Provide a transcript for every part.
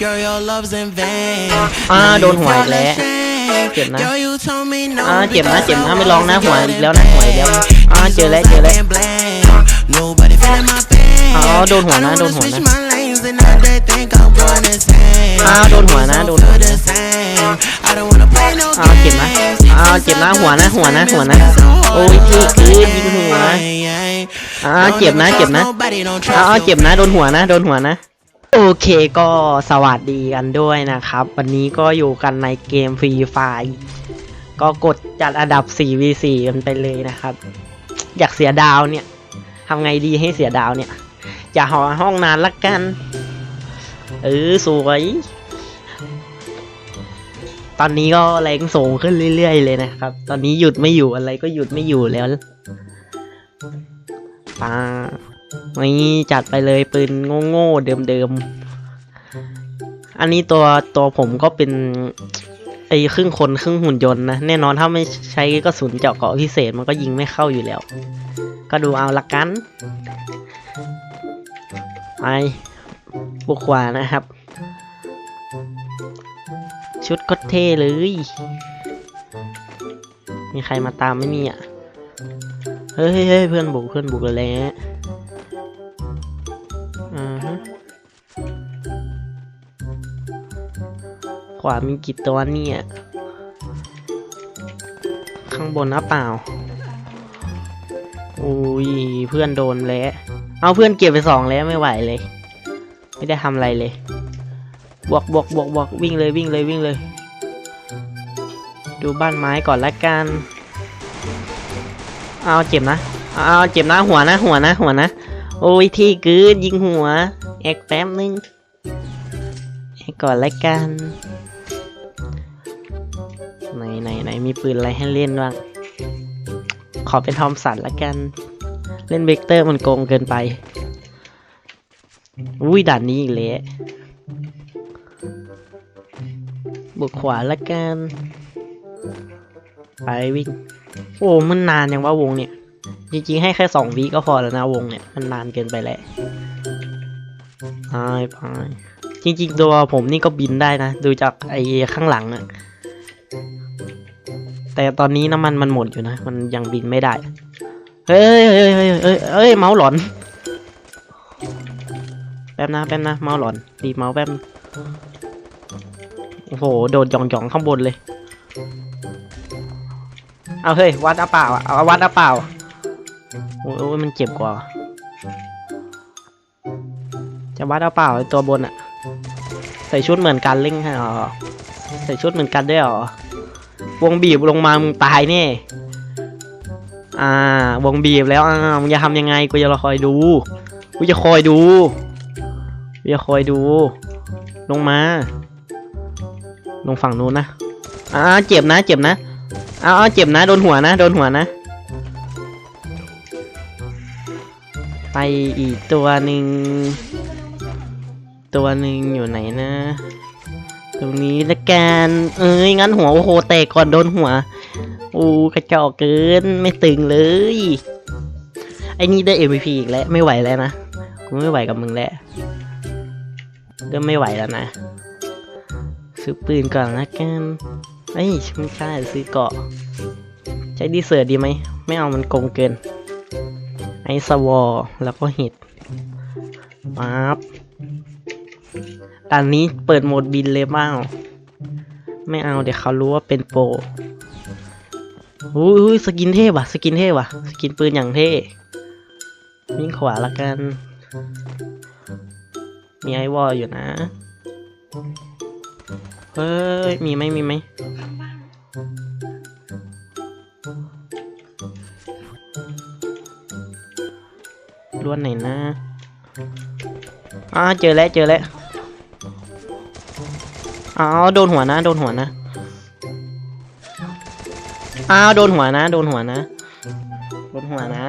Girl, your love's in vain. อ่า Now โดน you หัวอี feel กแล้ว ashamed. เจ็บนะ Girl, you told me no อ่าเจ็บนะ because เจ็บนะ I ไม่ร้องนะ wasn't หัว good อีก in แล้วนะหัวอีกแล้ว bed. อ่า I'm เจอ so แล้วเจอแล้ว fucking blame. Nobody feeling my pain. อ๋อโดนหัวนะ I โด don't น wanna หัว switch นะ my lanes and now they think I'm going insane. อ่าโดนหัวนะ We โด don't นหัว feel นะ the same. I don't wanna play no อ่าเจ็บนะ games. อ่าเจ็บนะหัวนะหัวนะหัวนะ โอ้ยที่คือยิงหัวอ่าเจ็บนะเจ็บนะอ่าเจ็บนะ โดนหัวนะ โดนหัวนะ โอเคก็สวัสดีกันด้วยนะครับ วันนี้ก็อยู่กันในเกมฟรีไฟก็กดจัดอันดับ 4v4 กันไปเลยนะครับ อยากเสียดาวเนี่ยทำไงดีให้เสียดาวเนี่ยจะหอห้องนานละกัน เออสวย ตอนนี้ก็แรงสูงขึ้นเรื่อยๆเลยนะครับ ตอนนี้หยุดไม่อยู่อะไรก็หยุดไม่อยู่แล้วปา นี่จัดไปเลยปืนโง่ๆเดิมๆ อันนี้ตัวตัวผมก็เป็นไอ้ครึ่งคนครึ่งหุ่นยนต์นะ แน่นอนถ้าไม่ใช้กระสุนเจาะเกาะพิเศษมันก็ยิงไม่เข้าอยู่แล้ว ก็ดูเอาละกันไปบุกขวานะครับ ชุดก็เท่เลย มีใครมาตามไม่มีอะ เฮ้ยเฮ้ยเพื่อนบุกเพื่อนบุกเลยแหละ วามีกี่ตัวเนี่ย ข้างบนนะเปล่า อุ้ยเพื่อนโดนแล้ว เอาเพื่อนเก็บไปสองแล้วไม่ไหวเลย ไม่ได้ทำอะไรเลย บวกบวกบวกบวกวิ่งเลยวิ่งเลยวิ่งเลย ดูบ้านไม้ก่อนละกัน เอาเจ็บนะ เอาเจ็บนะหัวนะหัวนะหัวนะ โอ้ยที่กืดยิงหัว แอกแป๊บนึงกก่อนละกัน ไหนไหนไหนมีปืนอะไรให้เล่นบ้าง ขอเป็นทอมสันละกัน เล่นเวกเตอร์มันโกงเกินไป อุ้ยด่านนี้อีกแล้วบุกขวาละกัน ไปวิ่ง โอ้ มันนานยังว่าวงเนี่ย จริงๆ ให้แค่สองวิก็พอแล้วนะวงเนี่ย มันนานเกินไปแล้วไปไปจริงๆ ตัวผมนี่ก็บินได้นะ ดูจากไอ้ข้างหลังอะ แต่ตอนนี้น้ำมันมันหมดอยู่นะ มันยังบินไม่ได้ เฮ้ยเฮ้ยเฮ้ยเฮ้ยเฮ้ยเมาส์หลอน แป๊บนะแป๊บนะเมาส์หลอนดีเมาส์แป๊บโอ้โห โดดหย่องๆข้างบนเลย เอาเฮ้ย วัดเอาเปล่าอะเอาวัดเอาเปล่าโอ้ยโอ้ยมันเจ็บกว่า จะวัดเอาเปล่าตัวบนอะใส่ชุดเหมือนกันเล่งให้หรอใส่ชุดเหมือนกันด้วยหรอ วงบีบลงมามึงตายแน่อ่าวงบีบแล้วอ่ามึงจะทำยังไงกูจะรอคอยดูกูจะคอยดูกูจะคอยดู ลงมา ลงฝั่งนู้นนะอ่าเจ็บนะ เจ็บนะเอาเอาเจ็บนะ โดนหัวนะ โดนหัวนะ ไปอีกตัวหนึ่งตัวหนึ่งอยู่ไหนนะ ตรงนี้ละกันเอ้ยงั้นหัวโอ้โหแตกก่อนโดนหัวอู้กระจอกเกินไม่ตึงเลยไอ้นี่ได้ MVP อีกแล้วไม่ไหวแล้วนะกูไม่ไหวกับมึงแล้วเริ่มไม่ไหวแล้วนะซื้อปืนก่อนละกันเอ้ยไม่ใช่ซื้อเกาะใช้ดีเซอร์ดีไหมไม่เอามันโกงเกินไอสวอแล้วก็ห็ดปั๊บ ด่านนี้เปิดโหมดบินเลยบ้างไม่เอาเดี๋ยวเขารู้ว่าเป็นโปรอุ้ยอุ้ยสกินเท่ว่ะ สกินเท่ว่ะ สกินปืนอย่างเท่วิ่งขวาละกัน มีไอวอลอยู่นะ เฮ้ย มีไหมมีไหมล้วนไหนนะอ่าเจอแล้วเจอแล้ว อ้าวโดนหัวนะ โดนหัวนะอ้าวโดนหัวนะ โดนหัวนะ โดนหัวนะ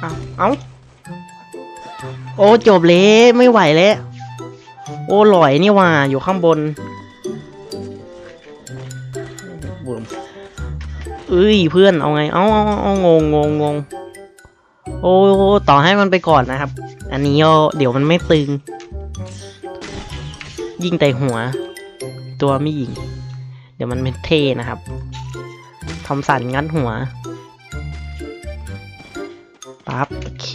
เอ้าเอาโอ้จบเลยไม่ไหวแล้ว โอ้ลอยนี่ว่าอยู่ข้างบนบุมเอ้ยเพื่อนเอาไง เอาเอาเอางงงงงงโอ้ต่อให้มันไปก่อนนะครับ อันนี้เดี๋ยวมันไม่ตึง ยิงแต่หัว ตัวไม่ยิง เดี๋ยวมันไม่เท่นะครับทอมสันงัดหัวปั๊บโอเค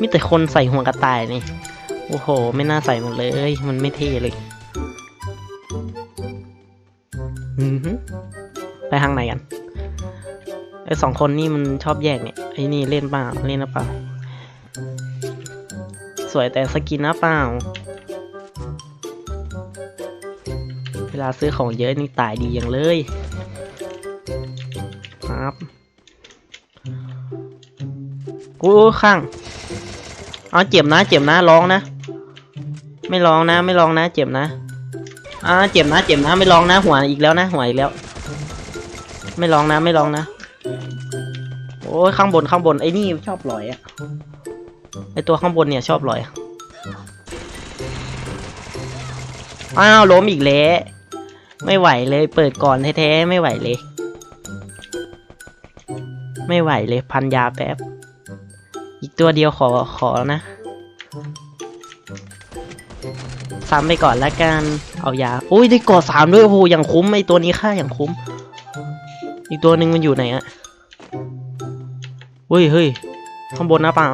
มีแต่คนใส่หัวกระต่ายนี่ โอ้โห ไม่น่าใส่หมดเลย มันไม่เท่เลยอือหือไปทางไหนกันไอสองคนนี่มันชอบแยกเนี่ยไอนี่เล่นเปล่าเล่นหรือเปล่า สวยแต่สกินนะเปล่า ลาซื้อของเยอะนี่ตายดีอย่างเลยครับกูข้างเอาเจ็บนะ เจ็บนะร้องนะ ไม่ร้องนะ ไม่ร้องนะ เจ็บนะอ่าเจ็บนะเจ็บนะไม่ร้องนะ หัวอีกแล้วนะหัวอีกแล้ว ไม่ร้องนะ ไม่ร้องนะโอ้ยข้างบนข้างบนไอ้นี่ชอบลอยอะไอตัวข้างบนเนี่ยชอบลอยอะอ้าวล้มอีกแล้ว ไม่ไหวเลยเปิดก่อนแท้ๆไม่ไหวเลย ไม่ไหวเลยพันยาแป๊บ อีกตัวเดียวขอขอนะซ้ำไปก่อนละกัน เอายา อุ้ยได้กอดสามด้วยโอ้โหอย่างคุ้มไอตัวนี้ค่าอย่างคุ้ม อีกตัวหนึ่งมันอยู่ไหนอะเฮ้ยเฮ้ยข้างบนนะเปล่า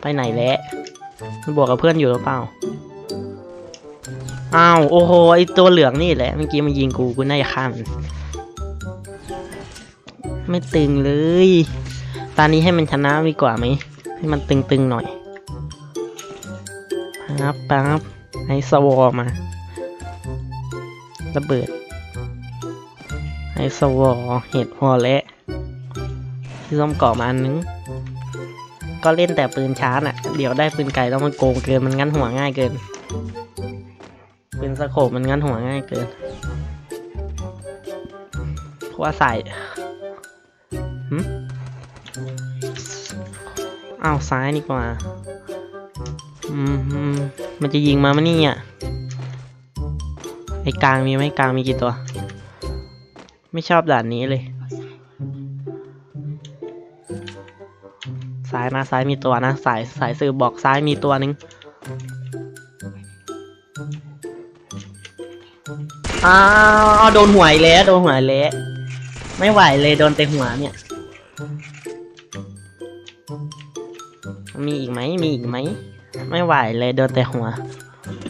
ไปไหนแล้วมันบอกกับเพื่อนอยู่หรือเปล่า อ้าวโอ้โหไอตัวเหลืองนี่แหละเมื่อกี้มันยิงกูกูน่าจะฆ่ามันไม่ตึงเลย ตอนนี้ให้มันชนะดีกว่าไหมให้มันตึงๆหน่อยปั๊บปั๊บให้สวอมาระเบิดให้สวอเห็ดพอและที่ส้มเกาะมาอันนึง ก็เล่นแต่ปืนชาร์จอะ เดี๋ยวได้ปืนไกลแล้วมันโกงเกินมันงั้นหัวง่ายเกิน สโคปมันงั้นหัวง่ายเกิน เพราะว่าใส่หึอ้าวซ้ายดีกว่า อืมมันจะยิงมาไหมเนี่อะ ไอ้กลางมีไหมกลางมีกี่ตัว ไม่ชอบด่านนี้เลยซ้ายนะซ้ายมีตัวนะ สายสายสื่อบอกซ้ายมีตัวหนึง อ้าวโดนหวยแล้วโดนหวยแล้วไม่ไหวเลยโดนแต่หัวเนี่ย มีอีกไหมมีอีกไหมไม่ไหวเลยโดนแต่หัว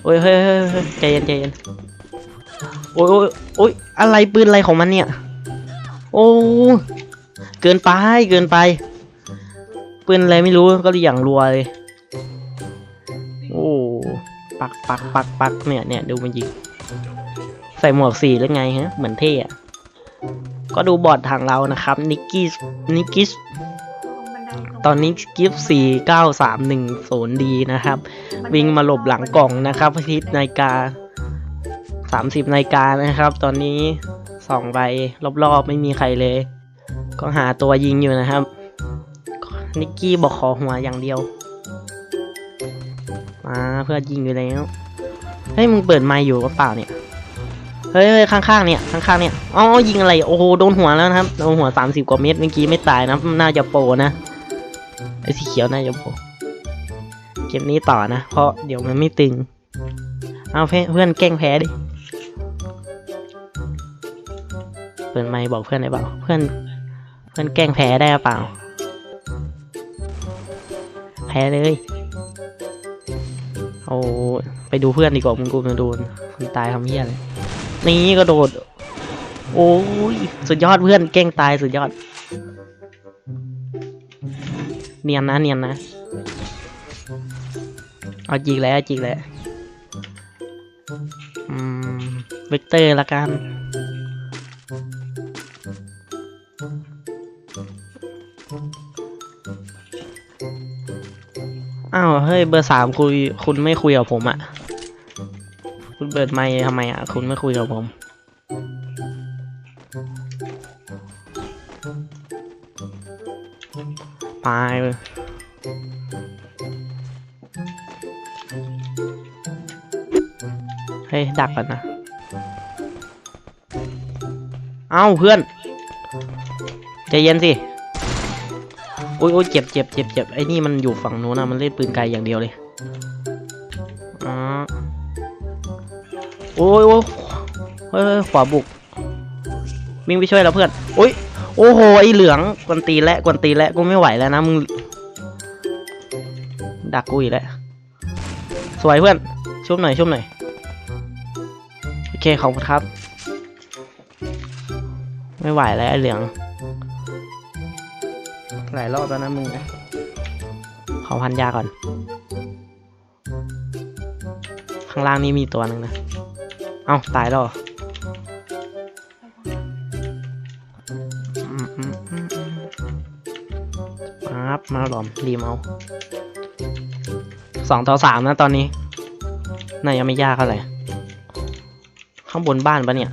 โอ้ยเฮ้ยเฮ้ยเฮ้ยใจเย็นใจเย็นโอ้ยโอ้ยโอ้ยอะไรปืนอะไรของมันเนี่ย โอ้เกินไปเกินไปปืนอะไรไม่รู้ก็อย่างรัวเลย โอ้ปักปักปักปักเนี่ยเนี่ยดูมันยิง ส่หมวกสีหรือไงฮะ เหมือนเท่อะก็ดูบอร์ดทางเรานะครับนิกกี้นิกกี้ตอนนี้กิฟสี่เก้าสามหนึ่งศูนย์ดีนะครับ วิ่งมาหลบหลังกล่องนะครับทิศนาฬิกาสามสิบนาฬิกานะครับ ตอนนี้สองใบรอบๆ ไม่มีใครเลย ก็หาตัวยิงอยู่นะครับ นิกกี้บอกขอหัวอย่างเดียวมาเพื่อยิงอยู่แล้วเฮ้ยมึงเปิดไมค์อยู่ก็เปล่าเนี่ย ฮ้ยเฮ้ยข้างๆเนี่ยข้างๆเนี่ยอ๋อยิงอะไรโอ้โหโดนหัวแล้วนะครับโดนหัวสามสิบกว่าเมตรเมื่อกี้ไม่ตายนะน่าจะโปนะไอ้สีเขียวน่าจะโปเกมนี้ต่อนะ เพราะเดี๋ยวมันไม่ตึง เอาเพื่อนเพื่อนแกล้งแพ้ดิเปิดไมค์บอกเพื่อนได้เปล่าเพื่อนเพื่อนแกล้งแพ้ได้เปล่า แพ้เลยโอ้ไปดูเพื่อนดีกว่ามึงกูมาดนคนตายทำเหี้ยเลย นี่ก็โดด โอ้ย สุดยอดเพื่อนเก่งตายสุดยอด เนียนนะเนียนนะ เอาจริงแล้วเอาจริงแล้วอืมเวกเตอร์ละกันอ้าวเฮ้ยเบอร์สามคุยคุณไม่คุยกับผมอะ่ะ คุณเปิดไมค์ทำไมอะ่ะ คุณไม่คุยกับผมไปเลยเฮ้ย ดักก่อนนะ เอ้าเพื่อน ใจเย็นสิอุ้ยอุ้ยเจ็บเจ็บเจ็บเจ็บไอ้นี่มันอยู่ฝั่งนู้นนะมันเล่นปืนไกลอย่างเดียวเลย โอ้ยโอ้ยเฮ้ยขวาบุกวิ่งไปช่วยเราเพื่อนโอ้ยโอ้โหไอเหลืองกวนตีและกวนตีและกูไม่ไหวแล้วนะมึงดักกูอีกแล้วสวยเพื่อนชุบหน่อยชุบหน่อยโอเคขอบคุณครับ ไม่ไหวแล้วไอเหลืองหลายรอบแล้วนะมึงนะขอพันยาก่อน ข้างล่างนี่มีตัวหนึ่งนะ เอ้าตายแล้วเหรออืมอืมอืมอืมปั๊บมาหลอมรีมเอาสองต่อสามนะตอนนี้น่ายังไม่ยากเท่าไหร่ข้างบนบ้านปะเนี่ย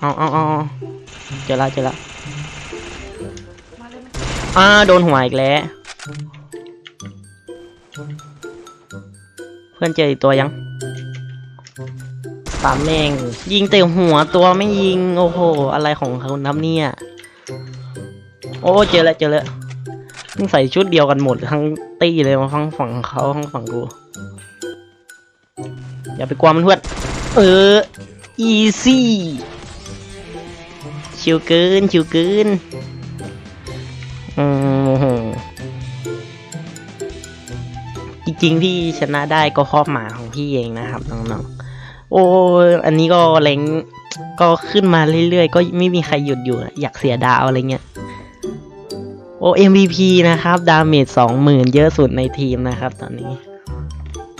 เอาเอาเอาเอาเจอละเจอละอ่าโดนหัวอีกแล้วเพื่อนเจออีกตัวยังสามเองยิงเต็มหัวตัวไม่ยิง โอ้โห อะไรของเขานับเนี่ย โอ้เจอแล้วเจอแล้วมึงใส่ชุดเดียวกันหมดทั้งตี้เลยมาทั้งฝั่งเขาทั้งฝั่งกู อย่าไปกลัวมันเพื่อนเออ อีซี่ชิวเกินชิวเกินอืม ริงๆที่ชนะได้ก็ครอบหมาของพี่เองนะครับน้องๆ โอ้อันนี้ก็เล้งก็ขึ้นมาเรื่อยๆ ก็ไม่มีใครหยุดอยู่ อยากเสียดาวอะไรเงี้ย โอ้ MVP นะครับ ดาเมจสองหมื่นเยอะสุดในทีมนะครับตอนนี้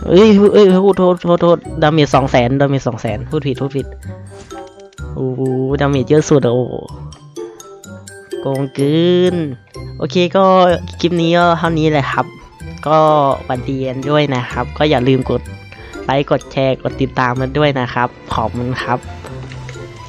เอ้ยเอ้ยพูดโทษโทษโทษดาเมจสองแสนดาเมจสองแสนพูดผิดพูดผิดโอ้โหดาเมจเยอะสุดอะโอ้โหโกงเกินโอเคก็คลิปนี้ก็เท่านี้แหละครับ ก็บันเทียนด้วยนะครับ ก็อย่าลืมกดไลค์กดแชร์กดติดตามมันด้วยนะครับ ขอบคุณครับ